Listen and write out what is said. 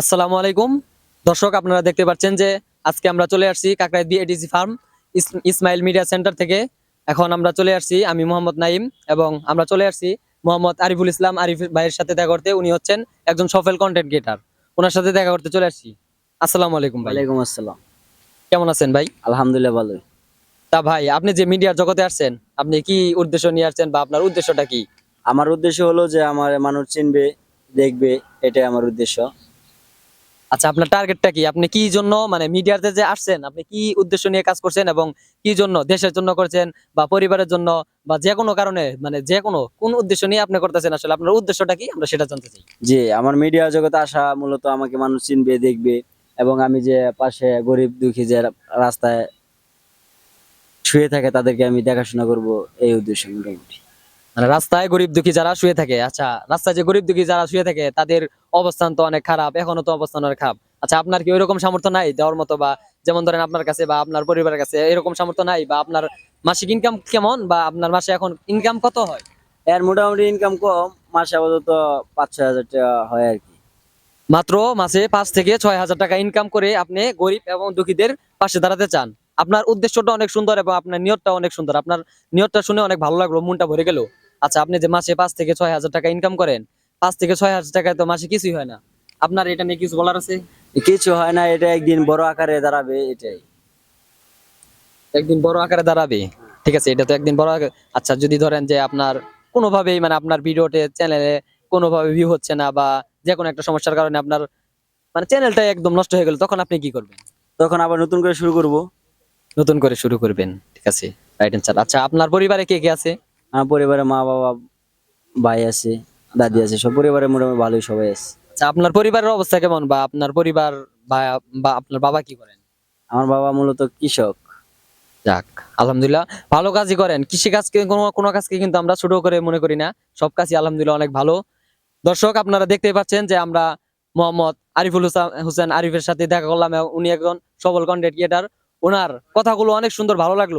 আসসালামু আলাইকুম। দর্শক আপনারা দেখতে পাচ্ছেন যে আজকে আমরা চলে আসছি Kakrail B A D C farm Ismail media centre থেকে। এখন আমরা চলে আসছি আমি মোহাম্মদ নাইম এবং আমরা চলে আসছি মোহাম্মদ আরিফুল ইসলাম আরিফ ভাইয়ের সাথে দেখা করতে। উনি হচ্ছেন একজন সফল কন্টেন্ট ক্রিয়েটার ওনার সাথে দেখা করতে চলে আসছি। আসসালামু আলাইকুম ভাই। ওয়ালাইকুম আসসালাম। কেমন আছেন ভাই? আলহামদুলিল্লাহ ভালো তা ভাই আপনি যে মিডিয়ার জগতে আসছেন আপনি কি উদ্দেশ্য নিয়ে আসছেন বা আপনার উদ্দেশ্যটা কি? আমার উদ্দেশ্য হলো যে আমার মানুষ চিনবে দেখবে এটাই আমার উদ্দেশ্য। আচ্ছা আপনার টার্গেটটা কি? আপনি কি জন্য মানে মিডিয়াতে যে আসছেন, আপনি কি উদ্দেশ্য নিয়ে কাজ করছেন এবং কি জন্য দেশের জন্য করছেন বা পরিবারের জন্য বা যে কোনো কারণে মানে যে কোনো, কোন উদ্দেশ্য নিয়ে আপনি করতেছেন আসলে? আপনার উদ্দেশ্যটা কি? আমরা সেটা জানতে চাই। যে আমার মিডিয়া জগতে আসা মূলত আমাকে মানুষ চিনবে, দেখবে এবং আমি যে পাশে গরিব দুঃখী যে রাস্তায় শুয়ে থাকে তাদেরকে আমি দেখাশোনা করব, এই উদ্দেশ্য মোটামুটি। মানে রাস্তায় গরিব দুঃখী যারা শুয়ে থাকে আচ্ছা রাস্তায় যে গরিব দুঃখী যারা শুয়ে থাকে তাদের অবস্থান তো অনেক খারাপ এখনও তো অবস্থান অনেক খারাপ। আচ্ছা আপনার কি ওইরকম সামর্থ্য নাই দেওয়ার মতো বা যেমন ধরেন আপনার কাছে বা আপনার পরিবারের কাছে এরকম সামর্থ্য নাই বা আপনার মাসিক ইনকাম কেমন বা আপনার মাসে এখন ইনকাম কত হয়? এর মোটামুটি ইনকাম কম মাসে আপাতত পাঁচ ছয় হাজার টাকা হয় আর কি। মাত্র মাসে পাঁচ থেকে ছয় হাজার টাকা ইনকাম করে আপনি গরিব এবং দুঃখীদের পাশে দাঁড়াতে চান। আপনার উদ্দেশ্যটা অনেক সুন্দর এবং আপনার নিয়তটা অনেক সুন্দর। আপনার নিয়তটা শুনে অনেক ভালো লাগল মনটা ভরে গেল। আচ্ছা আপনি যে মাসে পাঁচ থেকে ছয় হাজার টাকা ইনকাম করেন পাঁচ থেকে ছয় হাজার টাকায় তো মাসে কিছুই হয় না। আপনার এটা নিয়ে কিছু বলার আছে? কিছু হয় না এটা একদিন বড় আকারে দাঁড়াবে এটাই। একদিন বড় আকারে দাঁড়াবে? ঠিক আছে এটা তো একদিন বড় আচ্ছা যদি ধরেন যে আপনার কোনোভাবেই মানে আপনার ভিডিওতে চ্যানেলে কোনোভাবে ভিউ হচ্ছে না বা যে কোনো একটা সমস্যার কারণে আপনার মানে চ্যানেলটা একদম নষ্ট হয়ে গেল তখন আপনি কি করবেন? তখন আবার নতুন করে শুরু করব। নতুন করে শুরু করবেন ঠিক আছে রাইট অ্যান্সার আচ্ছা আপনার পরিবারে কে কে আছে? আমার পরিবারে মা বাবা ভাই আছে দাদি আছে সব পরিবারে মোটামুটি ভালোই সবাই আছে। আচ্ছা আপনার পরিবারের অবস্থা কেমন বা আপনার পরিবার বা আপনার বাবা কি করেন? আমার বাবা মূলত কৃষক। যাক আলহামদুলিল্লাহ ভালো কাজই করেন। কৃষি কাজকে কোনো কোনো কাজকে কিন্তু আমরা ছোট করে মনে করি না। সব কাজই আলহামদুলিল্লাহ অনেক ভালো। দর্শক আপনারা দেখতেই পাচ্ছেন যে আমরা মোহাম্মদ আরিফুল হুসা- হোসেন আরিফের সাথে দেখা করলাম উনি একজন সবল কন্টেন্ট ক্রিয়েটার ওনার কথাগুলো অনেক সুন্দর ভালো লাগল।